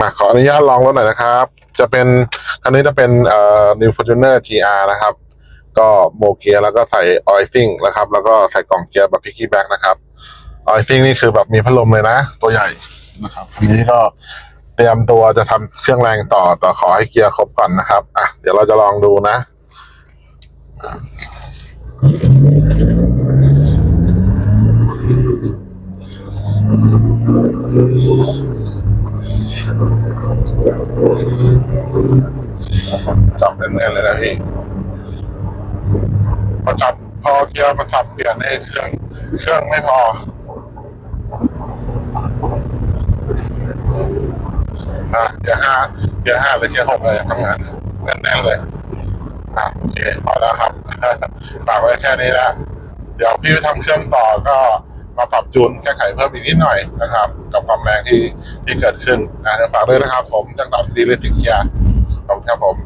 มาขออนุญาตลองรถหน่อยนะครับ จะเป็นคันนี้จะเป็นเอ่อ New Fortuner GR นะครับ ก็โมเกียร์แล้วก็ใส่ออยซิ่งนะครับ แล้วก็ใส่กล่องเกียร์แบบพิกกี้แบ็กนะครับออยซิ่งนี่คือแบบมีพัดลมเลยนะ ตัวใหญ่นะครับอันนี้ก็เตรียมตัวจะทำเครื่องแรงต่อแต่ขอให้เกียร์ครบก่อนนะครับ อะ เดี๋ยวเราจะลองดูนะ จับแน่นเลยนะพี่พอจับพอเกียร์มาจับเปลี่ยนให้เครื่องเครื่องไม่พออะเกียร์ห้าเกียร์ห้าหรือเกียร์หกเลยทำงานแน่นๆเลยอะโอเคพอแล้วครับฝากไว้แค่นี้ละเดี๋ยวพี่ไปทำเครื่องต่อก็ มาปรับจูนแก้ไขเพิ่มอีกนิดหน่อยนะครับ กับความแรงที่ที่เกิดขึ้นนะฝากด้วยนะครับ ผมจังหวัดดีเลสิกเคียร์ขอบคุณครับผม